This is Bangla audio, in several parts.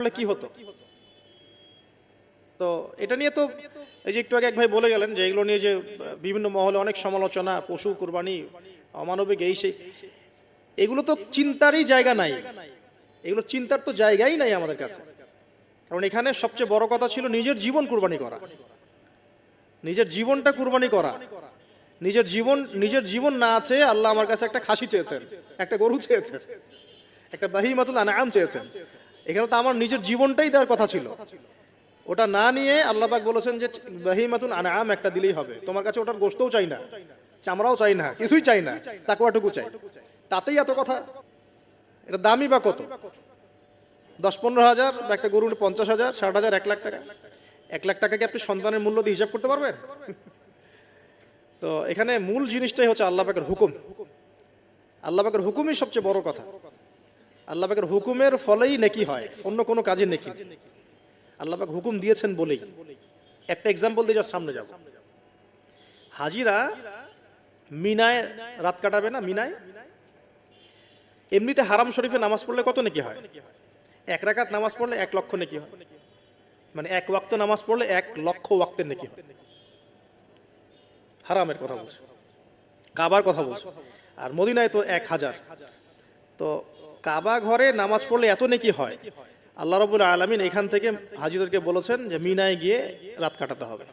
করলে কি হতো? তো এটা নিয়ে তো এই যে একটু আগে এক ভাই বলে গেলেন যে এগুলো নিয়ে যে বিভিন্ন মহলে অনেক সমালোচনা, পশু, কুরবানি, অমানবিক এই সেই, এগুলো তো চিন্তারই জায়গা নাই। এগুলো চিন্তার তো জায়গাই নাই আমাদের কাছে। কারণ এখানে সবচেয়ে বড় কথা ছিল নিজের জীবন কুরবানি করা। নিজের জীবনটা কুরবানি করা। নিজের জীবন নিজের জীবন না আছে আল্লাহ আমার কাছে একটা খাসি চেয়েছেন, একটা গরু চেয়েছেন, একটা বাহিমাতুল আনাম চেয়েছেন। এখানে তো আমার নিজের জীবনটাই দেওয়ার কথা ছিল। ওটা না নিয়ে আল্লাহ পাক বলেছেন যে বাহিমাতুল আনাম একটা দিলেই হবে। তোমার কাছে ওটার গোস্তও চাই না, চামড়াও চাই না, কিছুই চাই না তাকুয়াটুকু চাই। তাতেই এত কথা? এটা দামই বা কত? দশ পনেরো হাজার বা একটা গরু পঞ্চাশ হাজার, ষাট হাজার, এক লাখ টাকা। এক লাখ টাকাকে আপনি সন্তানের মূল্য দিয়ে হিসাব করতে পারবেন? তো এখানে মূল জিনিসটাই হচ্ছে আল্লাহ পাকের হুকুম। আল্লাহ পাকের হুকুমই সবচেয়ে বড় কথা। আল্লাহ পাকের হুকুমের ফলেই নেকি হয়, অন্য কোনো কাজে নেকি আল্লাহ পাক হুকুম দিয়েছেন বলেই। একটা এক্সাম্পল দিয়ে যার সামনে যাব হাজিরা মিনায় রাত কাটাবে না, মিনায়? এমনিতে হারাম শরীফে নামাজ পড়লে কত নেকি হয়? এক রাকাত নামাজ পড়লে এক লক্ষ নেকি হয়। মানে এক ওয়াক্ত নামাজ পড়লে এক লক্ষ ওয়াক্তের নেকি হয়। হারামের কথা বলছে। কাবার কথা বলছে। আর মদিনায় তো এক হাজার। তো কাবা ঘরে নামাজ পড়লে এত নেকি হয়? আল্লাহ রবুল আলমিন এখান থেকে হাজিদেরকে বলেছেন যে মিনায় গিয়ে রাত কাটাতে হবে।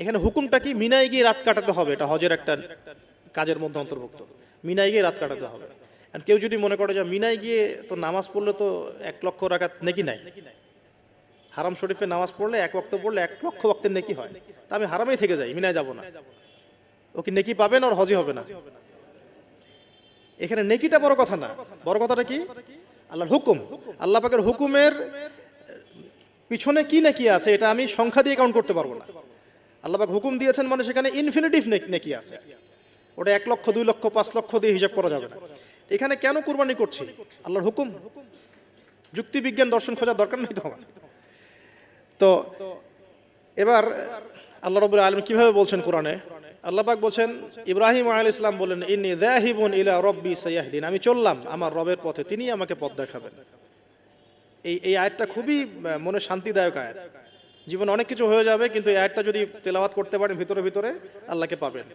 এখানে হুকুমটা কি? মিনায় গিয়ে রাত কাটাতে হবে? এটা হজের একটা কাজের মধ্যে অন্তর্ভুক্ত। মিনায় গিয়ে রাত কাটাতে হবে। কেউ যদি মনে করে যে মিনায় গিয়ে তো নামাজ পড়লে তো এক লক্ষ রাখাত নেকি নাই? হারাম শরীফে নামাজ পড়লে এক ওয়াক্ত পড়লে এক লক্ষ ওয়াক্তের নেকি হয়। তা আমি হারামেই থেকে যাই, মিনায় যাব না। ও কি নেকি পাবেন আর হজি হবে না? এখানে নেকিটা বড় কথা না। বড় কথাটা কি? আল্লাহর হুকুম। আল্লাহ পাকের হুকুমের, পিছনে কি নাকি আছে এটা আমি সংখ্যা দিয়ে কাউন্ট করতে পারব না। আল্লাহ পাক হুকুম দিয়েছেন মানে সেখানে ইনফিনিটিভ নেকি আছে। ওটা এক লক্ষ, দুই লক্ষ, পাঁচ লক্ষ দিয়ে হিসাব করা যাবে না। এখানে কেন কুরবানি করছি? আল্লাহর হুকুম। যুক্তি বিজ্ঞান দর্শন খোঁজার দরকার নেই তো আমার। তো এবার আল্লাহ রবুল আলম কীভাবে বলছেন কোরআনে? আল্লাহ পাক বলছেন, ইব্রাহিম আল ইসলাম বলেন ইন্নি দাহিবুন ইলা রব্বি সাইয়াহদিন। আমি চললাম আমার রবের পথে তিনি আমাকে পথ দেখাবেন। এই এই আয়াতটা খুবই মনে শান্তিদায়ক আয়াত। জীবনে অনেক কিছু হয়ে যাবে, কিন্তু এই আয়াতটা যদি তেলাওয়াত করতে পারেন, ভিতরে ভিতরে আল্লাহকে পাবেন।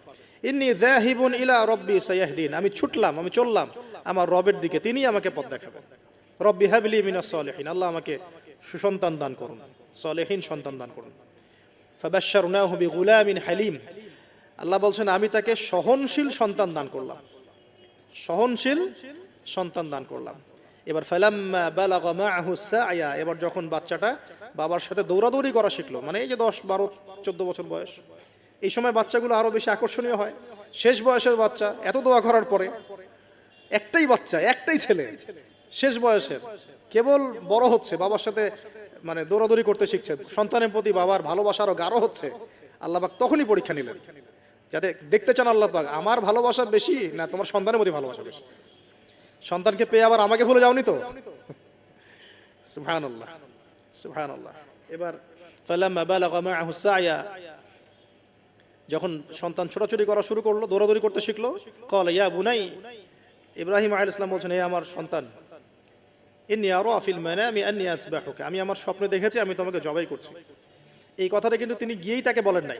ইন্নি দাহিবুন ইলা রব্বি সাইয়াহদিন। আমি ছুটলাম, আমি চললাম আমার রবের দিকে তিনি আমাকে পথ দেখাবেন। রব্বি হাবলি মিনা সলিহিন। আল্লাহ আমাকে সুসন্তান দান করুন, সলেহীন সন্তান দান করুন। ফাবাশশারনাহু বিগুলামিন হালিম। আল্লাহ বলছেন, আমি তাকে সহনশীল সন্তান দান করলাম। সহনশীল সন্তান দান করলাম। এবার মাআহু সায়া এবার যখন বাচ্চাটা বাবার সাথে দৌড়াদৌড়ি করা শিখলো মানে এই যে দশ, বারো, চোদ্দ বছর বয়স, এই সময় বাচ্চাগুলো আরও বেশি আকর্ষণীয় হয়। শেষ বয়সের বাচ্চা, এত দোয়া করার পরে একটাই বাচ্চা, একটাই ছেলে, শেষ বয়সের, কেবল বড় হচ্ছে, বাবার সাথে মানে দৌড়াদৌড়ি করতে শিখছে, সন্তানের প্রতি বাবার ভালোবাসা আরও গাঢ় হচ্ছে, আল্লাহ পাক তখনই পরীক্ষা নিলেন। যাতে দেখতে চান আল্লাহ পাক, আমার ভালোবাসা বেশি না তোমার সন্তানের প্রতি ভালোবাসা বেশি? সন্তানকে পেয়ে আবার আমাকে ভুলে যাওনি তো? সুবহানাল্লাহ সুবহানাল্লাহ। এবার, ফালাম্মা বালাগা মাআহু সায়া। যখন সন্তান ছোটাছুটি করা শুরু করল, দৌড়াদৌড়ি করতে শিখলো কল ইয়া বুনাই, ইব্রাহিম আলাইহিস সালাম বলছেন, হে আমার সন্তান, ইন্নি আরা ফিল মানামি আন্নি আযবাহুকা। আমি আমার স্বপ্নে দেখেছি, আমি তোমাকে জবাই করছি। এই কথাটা কিন্তু তিনি গিয়েই তাকে বলেন নাই।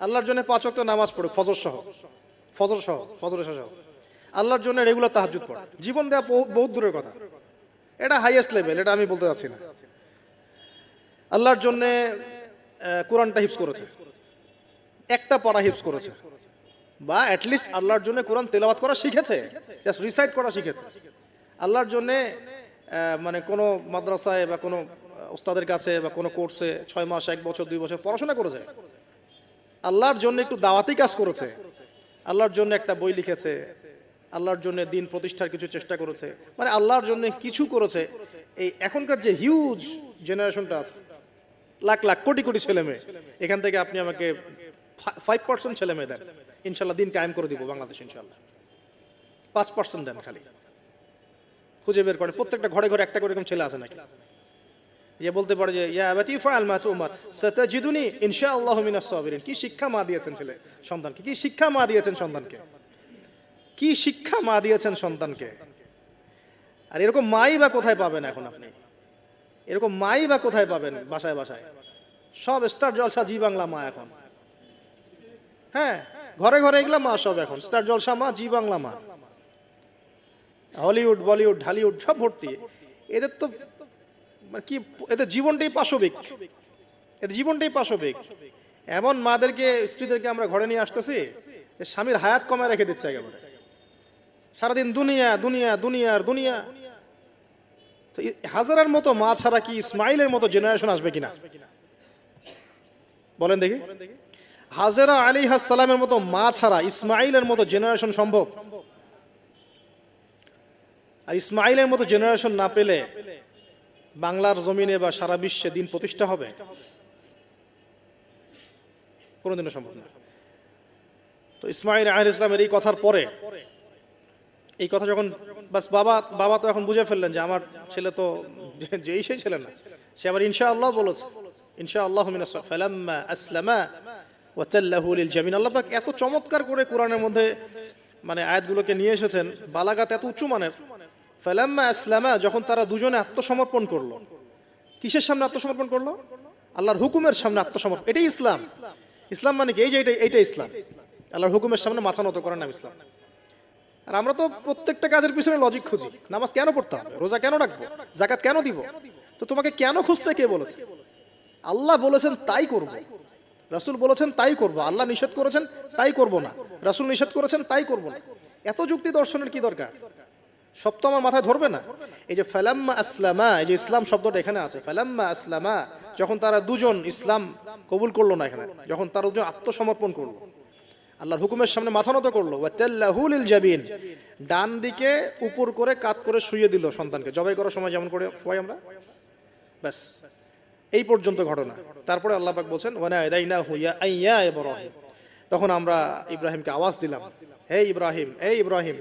আল্লাহর জন্য পাঁচ ওয়াক্ত নামাজ পড়ুক, ফজর সহ। ফজর সহ ফজর সহ আল্লাহর জন্য রেগুলার তাহাজুদ পড়া। জীবন দেওয়া বহু- বহুত দূরের কথা। এটা হাইয়েস্ট লেভেল এটা আমি বলতে চাচ্ছি না। আল্লাহর জন্য কোরআনটা হিপস করেছে। একটা পড়া হিপস করেছে। বা অ্যাটলিস্ট আল্লাহর জন্য কোরআন তেলাওয়াত করা শিখেছে। জাস্ট রিসাইট করা শিখেছে। আল্লাহর জন্য মানে কোনো মাদ্রাসায় বা কোনো ওস্তাদের কাছে বা কোনো কোর্সে ছয় মাস, এক বছর, দুই বছর পড়াশোনা করেছে। আল্লাহর জন্য একটু দাওয়াতি কাজ করেছে। আল্লাহর জন্য একটা বই লিখেছে। আল্লাহর জন্য দিন প্রতিষ্ঠার কিছু চেষ্টা করেছে। মানে আল্লাহর জন্য কিছু করেছে। এই এখনকার যে হিউজ জেনারেশনটা আছে, লাখ লাখ কোটি কোটি ছেলে মেয়ে, এখান থেকে আপনি আমাকে ফাইভ পার্সেন্ট ছেলে মেয়ে দেন। ইনশাল্লাহ দিন কায়েম করে দিব বাংলাদেশ, ইনশাল্লাহ। পাঁচ পার্সেন্ট দেন খালি। খুঁজে বের করেন। প্রত্যেকটা ঘরে ঘরে একটা করে এরকম ছেলে আছে নাকি? যে বলতে পারে যে, ইয়া আবাতি ফাআল মা তুমার, সাতাজিদুনি ইনশাআল্লাহ মিনাস সাবিরিন। কি শিক্ষা মা দিয়েছেন ছেলে সন্তানকে? কি শিক্ষা মা দিয়েছেন সন্তানকে? কি শিক্ষা মা দিয়েছেন সন্তানকে? আর এরকম মাই বা কোথায় পাবেন এখন আপনি? এরকম মাই বা কোথায় পাবেন বাসায় বাসায়? সব স্টার জলসা জি বাংলা মা এখন। হ্যাঁ ঘরে ঘরে এগুলা মা সব এখন। স্টার জলসা মা, জি বাংলা মা। হলিউড, বলিউড, ঢালিউড সব ভর্তি। এদের তো মানে কি, এদের জীবনটাই পাশবিক। এদের জীবনটাই পাশবিক। এমন মাদেরকে, স্ত্রীদেরকে আমরা ঘরে নিয়ে আসতেছি, যে স্বামীর হায়াত কমায় রেখে দিচ্ছে একেবারে। সারাদিন দুনিয়া দুনিয়া দুনিয়ার দুনিয়া। তো হাজারের মতো মা ছাড়া কি ইসমাইলের মতো জেনারেশন আসবে কিনা? বলেন দেখি। হাজেরা আলী সালামের মতো মা ছাড়া ইসমাইলের মতো জেনারেশন সম্ভব? আর ইসমাইলের মতো জেনারেশন না পেলে বাংলার জমিনে বা সারা বিশ্বে দিন প্রতিষ্ঠা হবে? কোনোদিনও সম্ভব না। তো ইসমাইল আহ ইসলামের এই কথার পরে, এই কথা যখন, বাস বাবা বাবা তো এখন বুঝে ফেললেন যে আমার ছেলে তো যেই সেই ছেলে না। সে আবার ইনশা আল্লাহ বলেছে ইনশা আল্লাহ ফালাম্মা আসলামা ওয়াতাল্লাহু জামিন। আল্লাহ পাক এত চমৎকার করে কোরআনের মধ্যে মানে আয়াতগুলোকে নিয়ে এসেছেন, বালাগাত এত উঁচু মানের ফালাম্মা আসলামা, যখন তারা দুজনে আত্মসমর্পণ করল। কিসের সামনে আত্মসমর্পণ করল? আল্লাহর হুকুমের সামনে আত্মসমর্পণ। এটাই ইসলাম। ইসলাম মানে কি? এই যে এইটা এইটা ইসলাম। আল্লাহর হুকুমের সামনে মাথা নত করার নাম ইসলাম। আর আমরা তো প্রত্যেকটা কাজের পিছনে লজিক খুঁজি। নামাজ কেন পড়তে হবে? রোজা কেন রাখব? জাকাত কেন দিব? তো তোমাকে কেন খুঁজতে কে বলেছে? আল্লাহ বলেছেন, তাই করব। রাসুল বলেছেন, তাই করব। আল্লাহ নিষেধ করেছেন, তাই করব না। রাসূল নিষেধ করেছেন, তাই করব না। এত যুক্তি দর্শনের কি দরকার? সব তো আমার মাথায় ধরবে না। এই যে ফালাম্মা আসলামা, এই যে ইসলাম শব্দটা এখানে আছে। ফালাম্মা আসলামা, যখন তারা দুজন ইসলাম কবুল করল না এখানে, যখন তারা দুজন আত্মসমর্পণ করল, আল্লাহর হুকুমের সামনে মাথা নত করল ওয়াতাল্লাহুল জাবিন, ডান দিকে উপর করে কাত করে শুয়ে দিল সন্তানকে। জবাই করার সময় যেমন করে শোয়াই আমরা? ব্যাস, এই পর্যন্ত ঘটনা। তারপরে আল্লাহ পাক বলছেন ওয়ানা ইদাইনা হুইয়া আইয়া ইব্রাহিম। তখন আমরা ইব্রাহিমকে আওয়াজ দিলাম, হে ইব্রাহিম হে ইব্রাহিম।